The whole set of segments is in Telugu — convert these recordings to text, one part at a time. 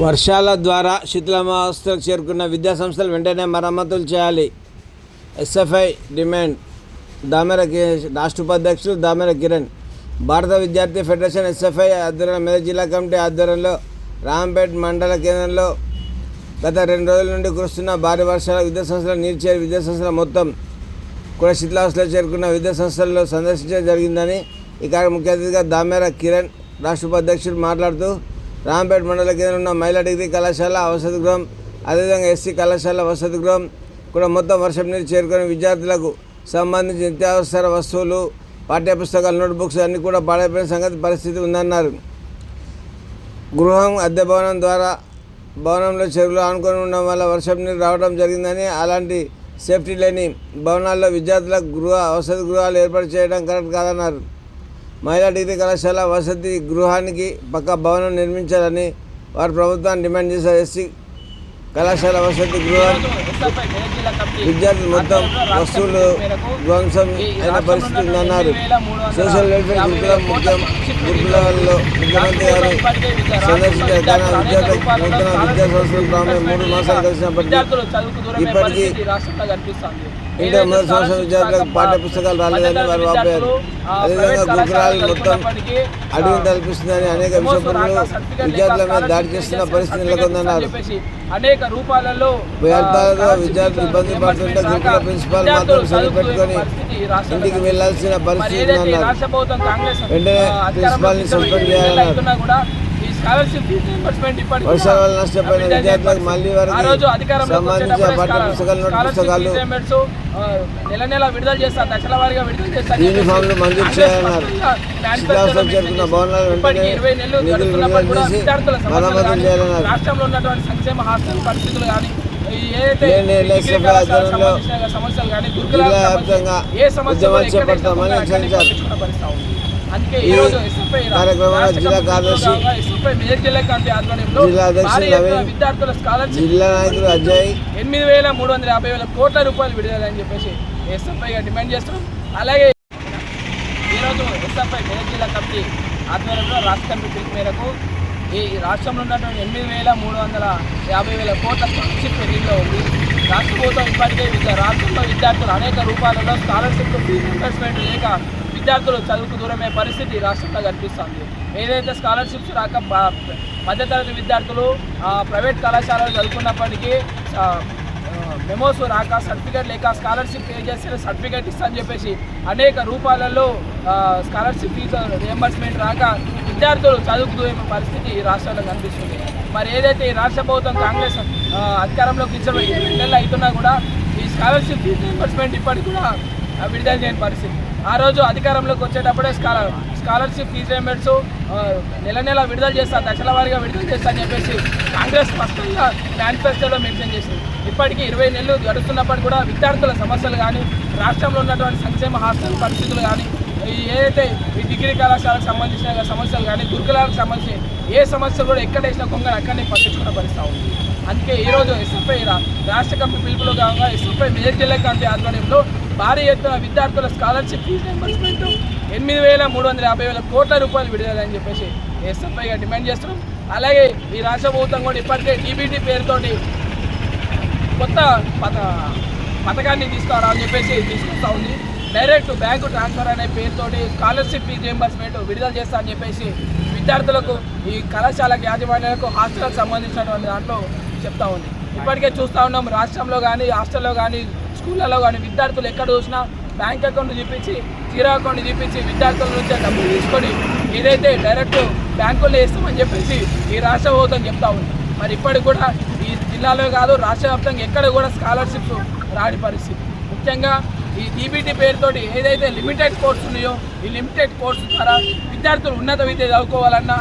వర్షాల ద్వారా శిథిలావస్థకు చేరుకున్న విద్యాసంస్థలు వెంటనే మరమ్మతులు చేయాలి. SFI demand. దామెర కి- రాష్ట్ర ఉపాధ్యక్షులు దామెర కిరణ్. భారత విద్యార్థి ఫెడరేషన్ ఎస్ఎఫ్ఐ ఆధ్వర్యంలో మెదక్ జిల్లా కమిటీ ఆధ్వర్యంలో రాంపేట్ మండల కేంద్రంలో గత రెండు రోజుల నుండి కురుస్తున్న భారీ వర్షాల విద్యాసంస్థల నీరు చేరి విద్యాసంస్థల మొత్తం కూడా శిథిలావస్థలో చేరుకున్న విద్యాసంస్థల్లో సందర్శించడం జరిగిందని ఈ కార్య ముఖ్య అతిథిగా దామెర కిరణ్ రాష్ట్ర ఉపాధ్యక్షుడు మాట్లాడుతూ రాంపేట మండల కేంద్రంలో ఉన్న మహిళా డిగ్రీ కళాశాల వసతి గృహం అదేవిధంగా ఎస్సీ కళాశాల వసతి గృహం కూడా మొత్తం వర్షం నీరు చేరుకుని విద్యార్థులకు సంబంధించిన నిత్యావసర వస్తువులు పాఠ్యపుస్తకాలు నోట్బుక్స్ అన్నీ కూడా పాడైపోయిన సంగతి పరిస్థితి ఉందన్నారు. గృహం అద్దె భవనం ద్వారా భవనంలో చెరువులు ఆనుకొని ఉండడం వల్ల వర్షం నీరు రావడం జరిగిందని అలాంటి సేఫ్టీ లేని భవనాల్లో విద్యార్థులకు గృహ వసతి గృహాలు ఏర్పాటు చేయడం కరెక్ట్ కాదన్నారు. మహిళా డిగ్రీ కళాశాల వసతి గృహానికి పక్క భవనం నిర్మించాలని వారు ప్రభుత్వాన్ని డిమాండ్ చేశారు. ఎస్సీ కళాశాల వసతి గృహం విద్యార్థులు మొత్తం వస్తువులు ధ్వంసం అయిన పరిస్థితి ఉందన్నారు. సోషల్ వెల్ఫేర్ గురుకులం ముఖ్యం గురుకులాల్లో ముఖ్యమంత్రి గారు సందర్శించారు కానీ నూతన విద్యా సంస్థలు మూడు మాసాలు కలిసినప్పటికీ ఇప్పటికీ ఇంటర్ మొదటి సంవత్సరం విద్యార్థులకు పాఠ్య పుస్తకాలు రాలేదని వారు వాపోయారు. అదేవిధంగా గురుకులాలు మొత్తం అడవిని తలపిస్తుందని అనేక విషపరులు విద్యార్థుల మీద దాడి చేస్తున్న పరిస్థితి నెలకొందన్నారు. అనేక రూపాలలో వ్యర్థాలతో విద్యార్థులు ఇబ్బంది పడుతుంటే గురుకుల ప్రిన్సిపాల్ మాత్రం సరిపెట్టుకొని ఇంటికి వెళ్ళాల్సిన పరిస్థితి వెంటనే ప్రిన్సిపాల్ని సస్పెండ్ చేయాలన్నారు. వర్షాల వల్ల నష్టపోయిన విద్యార్థులకు మళ్ళీ వరకు సంబంధించిన పాఠ్య పుస్తకాలు నోట్ పుస్తకాలు నెల నెల విడుదల చేస్తారు దశల వారీగా విడుదల చేస్తారు. యూనిఫామ్లు మంజూరు చేయాలన్నారు. చేరుకున్న భవనాలు వెంటనే నిధులు విడుదల చేసి మరమ్మతులు చేయాలన్నారు. రాష్ట్రంలో ఉన్నటువంటి సంక్షేమ హాస్టల్ పరిస్థితులు కానీ ఆధ్వర్యంలో జిల్లా వ్యాప్తంగా చేపడతామని హెచ్చరించారు. కార్యక్రమంలో జిల్లా కార్యదర్శి జిల్లా అధ్యక్షులు జిల్లా నాయకులు అజయ్ ఎనిమిది వేల మూడు వందల యాభై వేల కోట్ల రూపాయలు విడుదలని చెప్పేసి ఎస్ఎఫ్ఐగా డిమాండ్ చేస్తున్నాం అలాగే ఈరోజు ఎస్ఎఫ్ఐ మెదక్ జిల్లా కమిటీ ఆధ్వర్యంలో రాష్ట్ర కమిటీ పిలుపు మేరకు ఈ రాష్ట్రంలో ఉన్నటువంటి ఎనిమిది వేల మూడు వందల యాభై వేల కోట్ల స్కాలర్షిప్ పెండింగ్లో ఉంది. రాష్ట్ర ప్రభుత్వం ఇప్పటికే విద్య రాష్ట్రంలో విద్యార్థులు అనేక రూపాలలో స్కాలర్షిప్ ఫీజు లేక విద్యార్థులు చదువుకు దూరమే పరిస్థితి రాష్ట్రంలో కనిపిస్తుంది. ఏదైతే స్కాలర్షిప్స్ రాక మధ్యతరగతి విద్యార్థులు ప్రైవేట్ కళాశాలలో చదువుకున్నప్పటికీ మెమోస్ రాక సర్టిఫికేట్ లేక స్కాలర్షిప్ పే చేస్తే సర్టిఫికేట్ ఇస్తామని చెప్పేసి అనేక రూపాలలో స్కాలర్షిప్ ఫీజు రియంబర్స్మెంట్ రాక విద్యార్థులు చదువుకు దూరమే పరిస్థితి ఈ రాష్ట్రంలో కనిపిస్తుంది. మరి ఏదైతే ఈ రాష్ట్ర ప్రభుత్వం కాంగ్రెస్ అధికారంలోకి ఇచ్చిన రెండు నెలలు అవుతున్నా కూడా ఈ స్కాలర్షిప్ ఫీజు రియంబర్స్మెంట్ ఇప్పటికి కూడా విడుదల చేయని పరిస్థితి. ఆ రోజు అధికారంలోకి వచ్చేటప్పుడే స్కాలర్ స్కాలర్షిప్ ఫీజు రేమెంట్స్ నెల నెల విడుదల చేస్తా దశల వారీగా విడుదల చేస్తా అని చెప్పేసి కాంగ్రెస్ స్పష్టంగా మేనిఫెస్టోలో మెన్షన్ చేసింది. ఇప్పటికీ ఇరవై నెలలు గడుస్తున్నప్పటికీ కూడా విద్యార్థుల సమస్యలు కానీ రాష్ట్రంలో ఉన్నటువంటి సంక్షేమ హాస్టల్ పరిస్థితులు కానీ ఏదైతే ఈ డిగ్రీ కళాశాలకు సంబంధించిన సమస్యలు కానీ గురుకులాలకు సంబంధించిన ఏ సమస్యలు కూడా ఎక్కడ వేసిన కొంగని అక్కడనే పట్టించుకున్న పరిస్థితి ఉంది. అందుకే ఈరోజు ఎస్ఎఫ్ఐ రాష్ట్ర కమిటీ పిలుపులో కాగా ఎస్ఎఫ్ఐ మేజర్ జిల్లా కమిటీ ఆధ్వర్యంలో భారీ ఎత్తున విద్యార్థుల స్కాలర్షిప్ ఫీజు రియంబర్స్మెంట్. ఎనిమిది వేల మూడు వందల యాభై వేల కోట్ల రూపాయలు విడుదలని చెప్పేసి ఎస్ఎఫ్ఐగా డిమాండ్ చేస్తున్నాం అలాగే ఈ రాష్ట్ర ప్రభుత్వం కూడా ఇప్పటికే డీబీటీ పేరుతోటి కొత్త పథ పథకాన్ని తీసుకురావాలని చెప్పేసి తీసుకొస్తా ఉంది డైరెక్ట్ బ్యాంకు ట్రాన్స్ఫర్ అనే పేరుతోటి స్కాలర్షిప్ ఫీజు రియంబర్స్మెంట్ విడుదల చేస్తా అని చెప్పేసి విద్యార్థులకు ఈ కళాశాలకు యాజమాన్యాలకు హాస్టల్కి సంబంధించినటువంటి దాంట్లో చెప్తా ఉంది. ఇప్పటికే చూస్తూ ఉన్నాం. రాష్ట్రంలో కానీ హాస్టల్లో కానీ స్కూళ్ళలో కానీ విద్యార్థులు ఎక్కడ చూసినా బ్యాంక్ అకౌంట్ చూపించి జీరో అకౌంట్ చూపించి విద్యార్థుల నుంచి డబ్బులు తీసుకొని ఏదైతే డైరెక్ట్ బ్యాంకుల్లో వేస్తామని చెప్పేసి ఈ రాష్ట్ర ప్రభుత్వం చెప్తా ఉంది. మరి ఇప్పటికి కూడా ఈ జిల్లాలో కాదు రాష్ట్ర వ్యాప్తంగా ఎక్కడ కూడా స్కాలర్షిప్స్ రాని పరిస్థితి. ముఖ్యంగా ఈ డీబీటీ పేరుతోటి ఏదైతే లిమిటెడ్ కోర్స్ ఉన్నాయో ఈ లిమిటెడ్ కోర్స్ ద్వారా విద్యార్థులు ఉన్నత విద్య చదువుకోవాలన్నా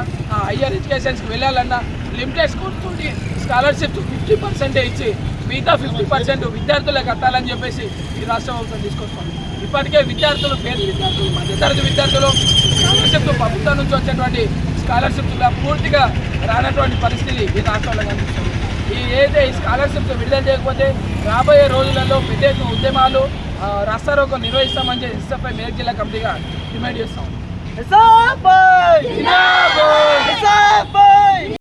హయ్యర్ ఎడ్యుకేషన్స్కి వెళ్ళాలన్నా లిమిటెడ్ కోర్స్ తోటి స్కాలర్షిప్స్ ఫిఫ్టీ పర్సెంటే ఇచ్చి మిగతా ఫిఫ్టీ పర్సెంట్ విద్యార్థులకు కట్టాలని చెప్పేసి ఈ రాష్ట్ర ప్రభుత్వం తీసుకొస్తాం ఇప్పటికే విద్యార్థులు పేద విద్యార్థులు మధ్యతరగతి విద్యార్థులు స్కాలర్షిప్ ప్రభుత్వం నుంచి వచ్చేటువంటి స్కాలర్షిప్స్ పూర్తిగా రానటువంటి పరిస్థితి ఈ రాష్ట్రంలో కనిపిస్తుంది. ఈ ఏదైతే ఈ స్కాలర్షిప్స్ విడుదల చేయకపోతే రాబోయే రోజులలో పెద్ద ఎత్తున ఉద్యమాలు ఆ, రాస్తారోకో నిర్వహిస్తామని చెప్పి ఎస్ఎఫ్ఐ మేరకు జిల్లా కమిటీగా డిమాండ్ చేస్తాం